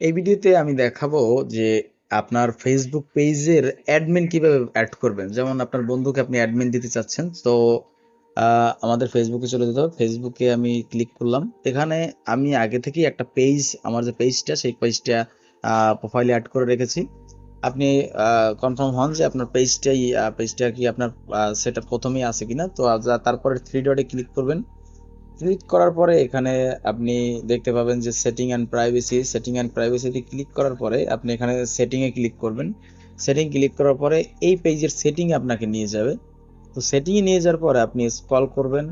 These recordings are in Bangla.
এই ভিডিওতে আমি দেখাবো যে আপনার ফেসবুক পেজের অ্যাডমিন কীভাবে অ্যাড করবেন। যেমন আপনার বন্ধুকে আপনি অ্যাডমিন দিতে চাচ্ছেন, তো আমাদের ফেসবুকে চলে যেতে হবে। ফেসবুকে আমি ক্লিক করলাম। এখানে আমি আগে থেকেই একটা পেজ আমার যে পেজটা সেই পেজটা প্রোফাইলে অ্যাড করে রেখেছি। আপনি কনফার্ম হন যে আপনার পেজটাই পেজটা কি আপনার সেটা প্রথমেই আছে কিনা। তো তারপরে থ্রি ডটে ক্লিক করবেন। ক্লিক করার পরে এখানে আপনি দেখতে পাবেন যে setting and privacy setting and প্রাইভেসিতে click করার পরে আপনি এখানে সেটিংয়ে ক্লিক করবেন। সেটিং ক্লিক করার পরে এই পেজের সেটিং আপনাকে নিয়ে যাবে। তো সেটিংয়ে নিয়ে যাওয়ার পরে আপনি স্ক্রল করবেন।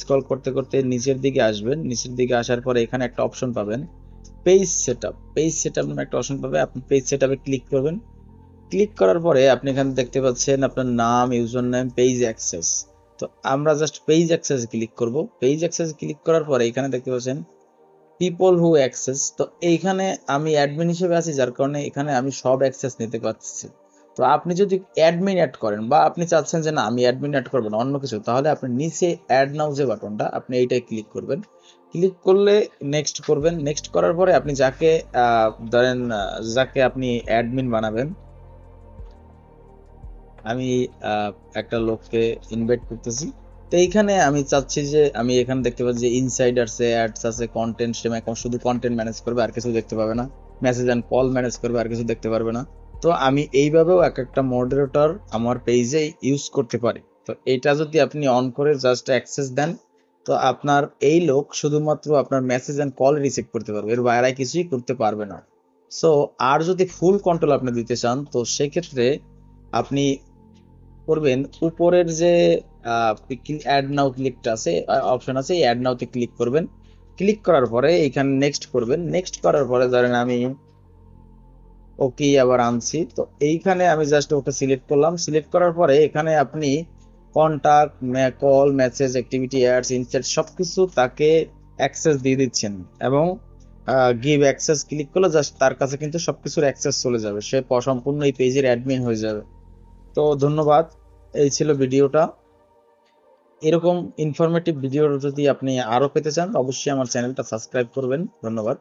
স্ক্রল করতে করতে নিচের দিকে আসবেন। নিচের দিকে আসার পরে এখানে একটা অপশন পাবেন। Page set up page setup নামে একটা অপশন পাবে। আপনি পেজ সেটআপে ক্লিক করবেন। ক্লিক করার পরে আপনি এখানে দেখতে পাচ্ছেন আপনার নাম ইউজার নেম পেজ অ্যাক্সেস তো আমরা জাস্ট পেজ অ্যাক্সেস ক্লিক করব। পেজ অ্যাক্সেস ক্লিক করার পরে এখানে দেখতে পাচ্ছেন পিপল হু অ্যাক্সেস তো এইখানে আমি অ্যাডমিন হিসেবে আছি, যার কারণে এখানে আমি সব অ্যাক্সেস নিতে পারছি তো আপনি যদি অ্যাডমিন অ্যাড করেন বা আপনি চাচ্ছেন যে না, আমি অ্যাডমিন অ্যাড করব না, অন্য কিছু, তাহলে আপনি নিচে অ্যাড নাও যে বাটনটা আপনি এইটাই ক্লিক করবেন। ক্লিক করলে নেক্সট করবেন। নেক্সট করার পরে আপনি যাকে ধরেন যাকে আপনি অ্যাডমিন বানাবেন আমি একটা লোককে ইনভাইট করতেছি। তো এইখানে আমি চাচ্ছি যে, আমি এখানে দেখতে পাচ্ছি যে ইনসাইডার্স অ্যাডস আছে কন্টেন্ট সেম এখন শুধু কন্টেন্ট ম্যানেজ করবে, আর কিছু দেখতে পাবে না। মেসেজ অ্যান্ড কল ম্যানেজ করবে, আর কিছু দেখতে পারবে না। তো আমি এইভাবেও এক একটা মডারেটর আমার পেজে ইউজ করতে পারি। তো এটা যদি আপনি অন করে জাস্ট অ্যাক্সেস দেন, তো আপনার এই লোক শুধুমাত্র আপনার মেসেজ অ্যান্ড কল রিসিভ করতে পারবে। এর বাইরে কিছুই করতে পারবে না। সো আর যদি ফুল কন্ট্রোল আপনি দিতে চান, তো সেক্ষেত্রে আপনি করবেন, উপরের যে অ্যাড নাও ক্লিকটা আছে অপশন আছে, এই অ্যাড নাওতে ক্লিক করবেন। ক্লিক করার পরে এখানে নেক্সট করবেন। নেক্সট করার পরে ধরেন আমি ওকে আবার আনছি। তো এইখানে আমি জাস্ট ওকে সিলেক্ট করলাম। সিলেক্ট করার পরে এখানে আপনি contact call message activity ads insight সবকিছু তাকে অ্যাক্সেস দিয়ে দিচ্ছেন এবং গিভ অ্যাক্সেস ক্লিক করলে জাস্ট তার কাছে কিন্তু সবকিছুর অ্যাক্সেস চলে যাবে। সে সম্পূর্ণ এই পেজের অ্যাডমিন হয়ে যাবে। তো ধন্যবাদ। এই ছিল ভিডিওটা। এরকম ইনফরমেটিভ ভিডিও যদি আপনি আরও পেতে চান, অবশ্যই আমার চ্যানেলটা সাবস্ক্রাইব করবেন। ধন্যবাদ।